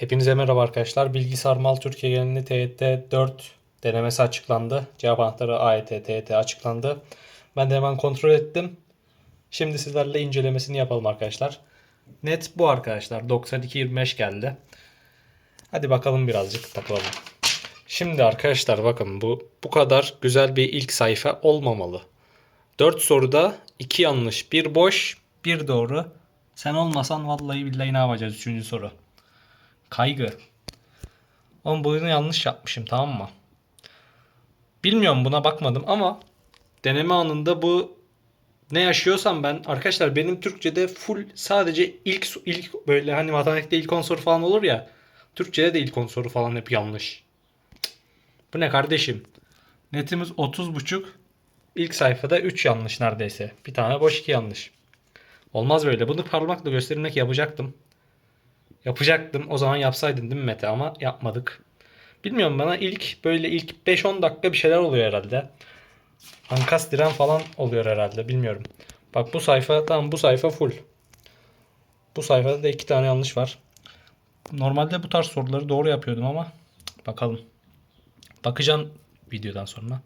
Hepinize merhaba arkadaşlar. Bilgisayar Mal Türkiye genelinde TYT 4 denemesi açıklandı. Cevap anahtarı AYT, TYT açıklandı. Ben de hemen kontrol ettim. Şimdi sizlerle incelemesini yapalım arkadaşlar. Net bu arkadaşlar. 92-25 geldi. Hadi bakalım birazcık takılalım. Şimdi arkadaşlar bakın bu bu kadar güzel bir ilk sayfa olmamalı. 4 soruda 2 yanlış, 1 boş, 1 doğru. Sen olmasan vallahi billahi ne yapacağız 3. soru. Kaygı. Oğlum bunu yanlış yapmışım tamam mı? Bilmiyorum buna bakmadım ama deneme anında bu ne yaşıyorsam ben arkadaşlar benim Türkçe'de full sadece ilk ilk böyle hani matematikte ilk 10 soru falan olur ya. Türkçe'de de ilk 10 soru falan hep yanlış. Bu ne kardeşim? Netimiz 30 buçuk. İlk sayfada 3 yanlış neredeyse. Bir tane boş 2 yanlış. Olmaz böyle. Bunu parmakla göstermek yapacaktım. Yapacaktım. O zaman yapsaydın değil mi Mete? Ama yapmadık. Bilmiyorum bana ilk böyle ilk 5-10 dakika bir şeyler oluyor herhalde. Ankas diren falan oluyor herhalde. Bilmiyorum. Bak bu sayfa tamam bu sayfa full. Bu sayfada da iki tane yanlış var. Normalde bu tarz soruları doğru yapıyordum ama bakalım. Bakacağım videodan sonra.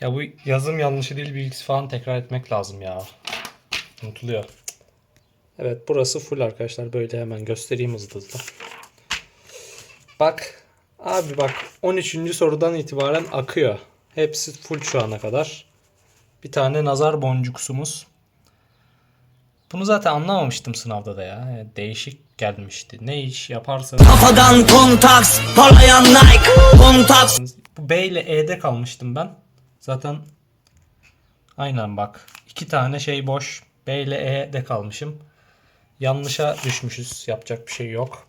Ya bu yazım yanlışı değil bilgisi falan tekrar etmek lazım ya. Unutuluyor. Evet burası full arkadaşlar. Böyle hemen göstereyim hızlı hızlı. Bak. Abi bak 13. sorudan itibaren akıyor. Hepsi full şu ana kadar. Bir tane nazar boncuksumuz. Bunu zaten anlamamıştım sınavda da ya. Değişik gelmişti. Ne iş yaparsanız. Kafadan kontaks, parlayan Nike, kontaks. Bu B ile E'de kalmıştım ben. Zaten aynen bak. iki tane şey boş. B ile E'de kalmışım. Yanlışa düşmüşüz. Yapacak bir şey yok.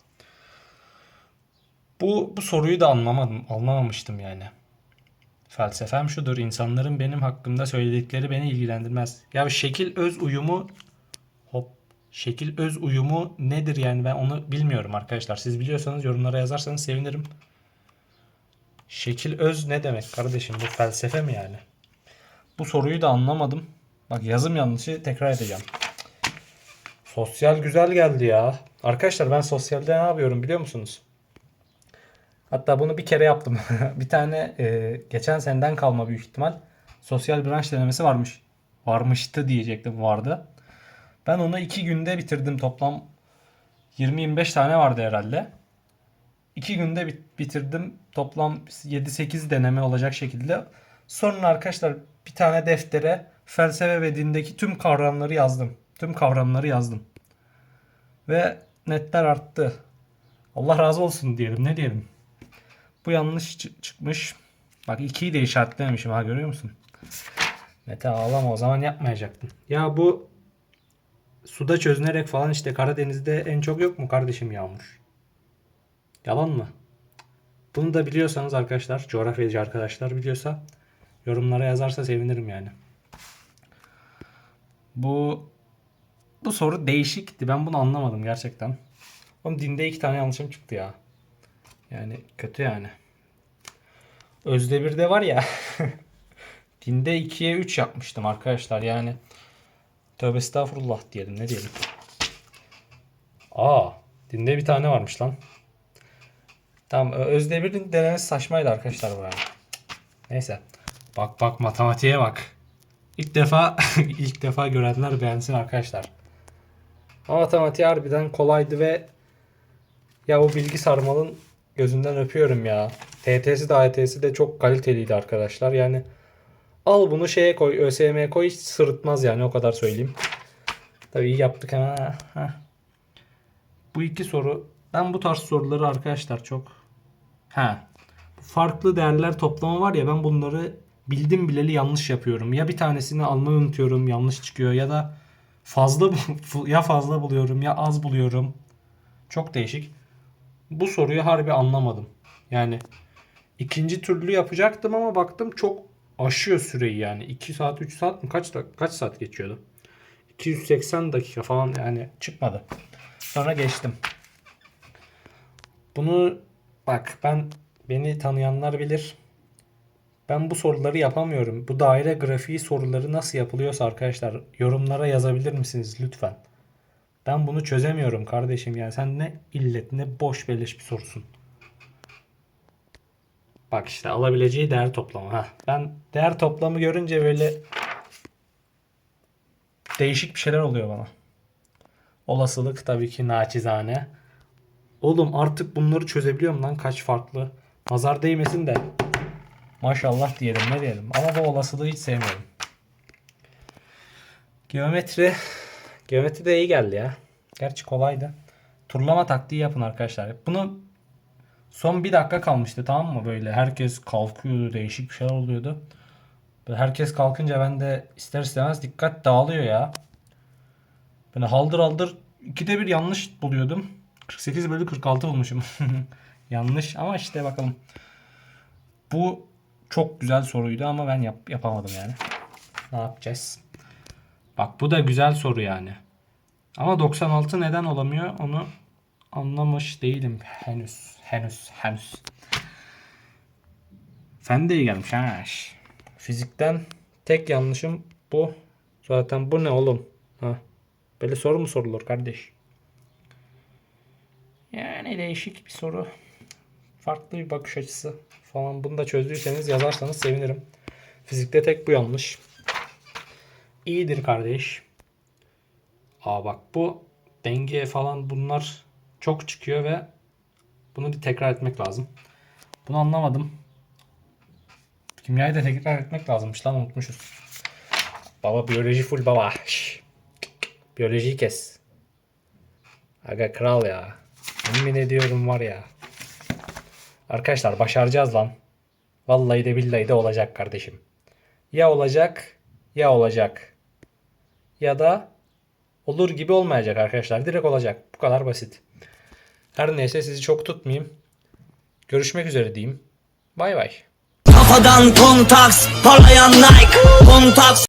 Bu, bu soruyu da anlamadım. Anlamamıştım yani. Felsefem şudur. insanların benim hakkımda söyledikleri beni ilgilendirmez. Ya şekil öz uyumu hop şekil öz uyumu nedir yani ben onu bilmiyorum arkadaşlar. Siz biliyorsanız yorumlara yazarsanız sevinirim. Şekil öz ne demek kardeşim? Bu felsefe mi yani? Bu soruyu da anlamadım. Bak yazım yanlışı tekrar edeceğim. Sosyal güzel geldi ya. Arkadaşlar ben sosyalde ne yapıyorum biliyor musunuz? Hatta bunu bir kere yaptım. bir tane e, geçen seneden kalma büyük ihtimal sosyal branş denemesi varmış. Varmıştı diyecektim vardı. Ben onu iki günde bitirdim toplam 20-25 tane vardı herhalde. 2 günde bit- bitirdim. Toplam 7-8 deneme olacak şekilde. Sonra arkadaşlar bir tane deftere felsefe ve dindeki tüm kavramları yazdım. Tüm kavramları yazdım. Ve netler arttı. Allah razı olsun diyelim. Ne diyelim? Bu yanlış çı- çıkmış. Bak 2'yi de işaretlememişim ha görüyor musun? Mete ağlama o zaman yapmayacaktın. Ya bu suda çözünerek falan işte Karadeniz'de en çok yok mu kardeşim yağmur? Yalan mı? Bunu da biliyorsanız arkadaşlar, coğrafyacı arkadaşlar biliyorsa yorumlara yazarsa sevinirim yani. Bu bu soru değişikti. Ben bunu anlamadım gerçekten. Oğlum dinde iki tane yanlışım çıktı ya. Yani kötü yani. Özdebir'de var ya. dinde 2'ye 3 yapmıştım arkadaşlar. Yani tövbe estağfurullah diyelim ne diyelim. Aa, dinde bir tane varmış lan. Tamam Özdemir'in denemesi saçmaydı arkadaşlar bu yani. Neyse. Bak bak matematiğe bak. İlk defa ilk defa görenler beğensin arkadaşlar. Ama matematiği harbiden kolaydı ve ya o bilgi sarmalın gözünden öpüyorum ya. TT'si de AYT'si de çok kaliteliydi arkadaşlar. Yani al bunu şeye koy ÖSYM'ye koy hiç sırıtmaz yani o kadar söyleyeyim. Tabii iyi yaptık ama. heh. Bu iki soru ben bu tarz soruları arkadaşlar çok ha farklı değerler toplama var ya ben bunları bildim bileli yanlış yapıyorum. Ya bir tanesini almayı unutuyorum yanlış çıkıyor ya da fazla ya fazla buluyorum ya az buluyorum. Çok değişik. Bu soruyu harbi anlamadım. Yani ikinci türlü yapacaktım ama baktım çok aşıyor süreyi yani. 2 saat 3 saat mi kaç kaç saat geçiyordu? 280 dakika falan yani çıkmadı. Sonra geçtim. Bunu bak ben beni tanıyanlar bilir. Ben bu soruları yapamıyorum. Bu daire grafiği soruları nasıl yapılıyorsa arkadaşlar yorumlara yazabilir misiniz lütfen? Ben bunu çözemiyorum kardeşim ya. Sen ne illet ne boş beleş bir sorusun. Bak işte alabileceği değer toplamı. Ha. Ben değer toplamı görünce böyle değişik bir şeyler oluyor bana. Olasılık tabii ki naçizane. Oğlum artık bunları çözebiliyorum lan kaç farklı. Nazar değmesin de. Maşallah diyelim ne diyelim. Ama bu olasılığı hiç sevmiyorum. Geometri. Geometri de iyi geldi ya. Gerçi kolaydı. Turlama taktiği yapın arkadaşlar. Bunu son bir dakika kalmıştı tamam mı böyle. Herkes kalkıyordu değişik bir şeyler oluyordu. Böyle herkes kalkınca ben de ister istemez dikkat dağılıyor ya. Böyle haldır haldır ikide bir yanlış buluyordum. 48 bölü 46 bulmuşum. yanlış ama işte bakalım. Bu çok güzel soruydu ama ben yap- yapamadım yani. Ne yapacağız? Bak bu da güzel soru yani. Ama 96 neden olamıyor onu anlamış değilim henüz. Henüz. Henüz. Fen de iyi gelmiş ha. Fizikten tek yanlışım bu. Zaten bu ne oğlum? Ha. Böyle soru mu sorulur kardeş? Yani değişik bir soru. Farklı bir bakış açısı falan. Bunu da çözdüyseniz yazarsanız sevinirim. Fizikte tek bu yanlış. İyidir kardeş. Aa bak bu denge falan bunlar çok çıkıyor ve bunu bir tekrar etmek lazım. Bunu anlamadım. Kimyayı da tekrar etmek lazımmış lan unutmuşuz. Baba biyoloji full baba. Şş. Biyolojiyi kes. Aga kral ya. Yemin ediyorum var ya. Arkadaşlar başaracağız lan. Vallahi de billahi de olacak kardeşim. Ya olacak ya olacak. Ya da olur gibi olmayacak arkadaşlar. Direkt olacak. Bu kadar basit. Her neyse sizi çok tutmayayım. Görüşmek üzere diyeyim. Bay bay. Kafadan kontaks Parlayan Nike Kontaks